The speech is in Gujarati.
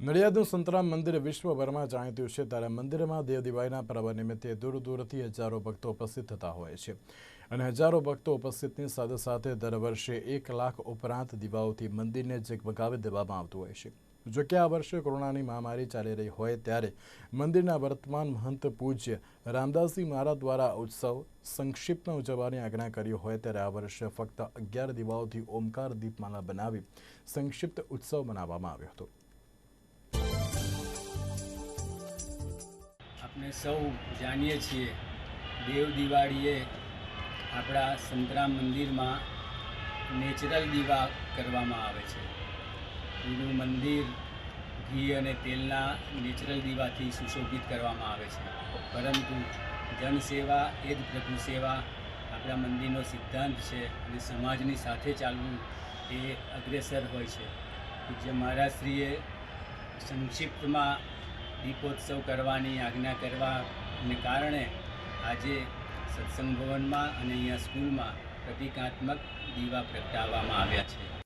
નડિયાદનું સંતરામ મંદિર વિશ્વભરમાં જાણીતું છે, ત્યારે મંદિરમાં દેવ દિવાળીના પર્વ નિમિત્તે દૂર દૂરથી હજારો ભક્તો ઉપસ્થિત થતા હોય છે. અને હજારો ભક્તો ઉપસ્થિતની સાથે સાથે દર વર્ષે એક લાખ ઉપરાંત દીવાઓથી મંદિરને ઝગમગાવી દેવામાં આવતું હોય છે. જો કે આ વર્ષે કોરોનાની મહામારી ચાલી રહી હોય ત્યારે મંદિરના વર્તમાન મહંત પૂજ્ય રામદાસજી મહારાજ દ્વારા ઉત્સવ સંક્ષિપ્તમાં ઉજવવાની આજ્ઞા કરી હોય ત્યારે આ વર્ષે ફક્ત અગિયાર દીવાઓથી ઓમકાર દીપમાલા બનાવી સંક્ષિપ્ત ઉત્સવ મનાવવામાં આવ્યો હતો. આપણે સૌ જાણીએ છીએ દેવ દિવાળીએ આપણા સંતરામ મંદિરમાં નેચરલ દીવા કરવામાં આવે છે. પૂરું મંદિર, ઘી અને તેલના નેચરલ દીવાથી સુશોભિત કરવામાં આવે છે. પરંતુ જનસેવા એ જ પ્રભુ સેવા આપણા મંદિરનો સિદ્ધાંત છે અને સમાજની સાથે ચાલવું એ અગ્રેસર હોય છે. પૂજ્ય મહારાજશ્રીએ સંક્ષિપ્તમાં દીપોત્સવ કરવાની આજ્ઞા કરવાને કારણે આજે સત્સંગ ભવનમાં અને અહીંયા સ્કૂલમાં પ્રતિકાત્મક દીવા પ્રગટાવવામાં આવ્યા છે.